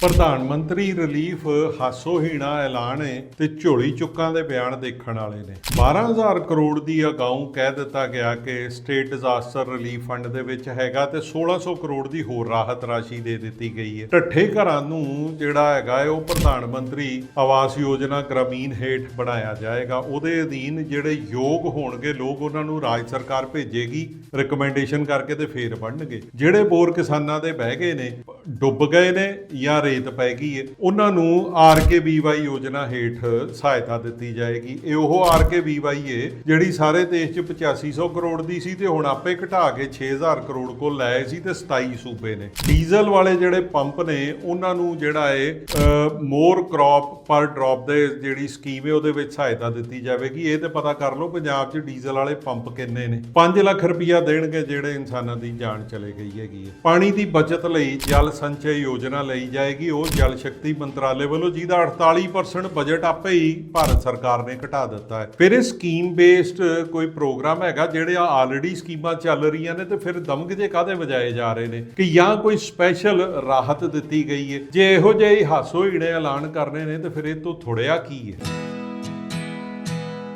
ਪ੍ਰਧਾਨ ਮੰਤਰੀ ਰਿਲੀਫ ਹਾਸੋਹੀਣਾ ਐਲਾਨ ਹੈ ਤੇ ਝੋਲੀ ਚੁੱਕਾਂ ਦੇ ਬਿਆਨ ਦੇਖਣ ਵਾਲੇ ਨੇ। 12000 ਕਰੋੜ ਦੀ ਅਗਾਊਂ ਕਹਿ ਦਿੱਤਾ ਗਿਆ ਕਿ ਸਟੇਟ ਡਿਜ਼ਾਸਟਰ ਰਿਲੀਫ ਫੰਡ ਦੇ ਵਿੱਚ ਹੈਗਾ ਤੇ 1600 ਕਰੋੜ ਦੀ ਹੋਰ ਰਾਹਤ ਰਾਸ਼ੀ ਦੇ ਦਿੱਤੀ ਗਈ ਹੈ। ਢੱਠੇ ਘਰਾਂ ਨੂੰ ਜਿਹੜਾ ਹੈਗਾ ਹੈ, ਉਹ ਪ੍ਰਧਾਨ ਮੰਤਰੀ ਆਵਾਸ ਯੋਜਨਾ ਗ੍ਰਾਮੀਣ ਹੇਠ ਬਣਾਇਆ ਜਾਏਗਾ। ਉਹਦੇ ਅਧੀਨ ਜਿਹੜੇ ਯੋਗ ਹੋਣਗੇ, ਲੋਕ ਉਹਨਾਂ ਨੂੰ ਰਾਜ ਸਰਕਾਰ ਭੇਜੇਗੀ ਰეკਮੈਂਡੇਸ਼ਨ ਕਰਕੇ ਤੇ ਫੇਰ ਬਣਨਗੇ। ਜਿਹੜੇ ਬੋਰ ਕਿਸਾਨਾਂ ਦੇ ਬਹਿ ਗਏ ਨੇ ਡੁੱਬ ਗਏ ਨੇ ਜਾਂ ਰੇਤ ਪੈ ਗਈ ਹੈ ਉਹਨਾਂ ਨੂੰ ਆਰਕੇਬੀਵਾਈ ਯੋਜਨਾ ਹੇਠ ਸਹਾਇਤਾ ਦਿੱਤੀ ਜਾਏਗੀ। ਇਹ ਉਹ ਆਰਕੇਬੀਵਾਈ ਹੈ ਜਿਹੜੀ ਸਾਰੇ ਦੇਸ਼ 'ਚ 8500 ਕਰੋੜ ਦੀ ਸੀ ਤੇ ਹੁਣ ਆਪੇ ਘਟਾ ਕੇ 6000 ਕਰੋੜ ਕੋਲ ਲਾਏ ਸੀ ਤੇ 27 ਸੂਬੇ ਨੇ। ਡੀਜ਼ਲ ਵਾਲੇ ਜਿਹੜੇ ਪੰਪ ਨੇ, ਉਹਨਾਂ ਨੂੰ ਜਿਹੜਾ ਹੈ ਮੋਰ ਕ੍ਰੌਪ ਪਰ ਡ੍ਰੌਪ ਦੇ ਜਿਹੜੀ ਸਕੀਮ ਹੈ ਉਹਦੇ ਵਿੱਚ ਸਹਾਇਤਾ ਦਿੱਤੀ ਜਾਵੇਗੀ। ਇਹ ਤੇ ਪਤਾ ਕਰ ਲਓ ਪੰਜਾਬ 'ਚ ਡੀਜ਼ਲ ਵਾਲੇ ਪੰਪ ਕਿੰਨੇ ਨੇ। 5 ਲੱਖ ਰੁਪਇਆ ਦੇਣਗੇ ਜਿਹੜੇ ਇਨਸਾਨਾਂ ਦੀ ਜਾਨ ਚਲੇ ਗਈ ਹੈਗੀ ਹੈ ਪਾਣੀ ਦੀ ਬਚਤ ਲਈ ਜਲ ਸੰਚੈ ਯੋਜਨਾ ਲਈ ਜਾਏਗੀ। ਉਹ ਜਲ ਸ਼ਕਤੀ ਮੰਤਰਾਲੇ ਵੱਲੋਂ ਜਿਹਦਾ 48% ਬਜਟ ਆਪੇ ਹੀ ਭਾਰਤ ਸਰਕਾਰ ਨੇ ਘਟਾ ਦਿੱਤਾ ਹੈ। ਫਿਰ ਇਹ ਸਕੀਮ ਬੇਸਡ ਕੋਈ ਪ੍ਰੋਗਰਾਮ ਹੈਗਾ ਜਿਹੜੇ ਆਲਰੇਡੀ ਸਕੀਮਾਂ ਚੱਲ ਰਹੀਆਂ ਨੇ ਤੇ ਫਿਰ ਦਮਗਜੇ ਕਾਦੇ ਵਜਾਏ ਜਾ ਰਹੇ ਨੇ? ਕਿ ਜਾਂ ਕੋਈ ਸਪੈਸ਼ਲ ਰਾਹਤ ਦਿੱਤੀ ਗਈ ਹੈ? ਜੇ ਇਹੋ ਜਿਹੇ ਹਾਸੋ ਹੀਣੇ ਐਲਾਨ ਕਰਨੇ ਨੇ ਤੇ ਫਿਰ ਇਹ ਤੋਂ ਥੋੜਿਆ ਕੀ ਹੈ?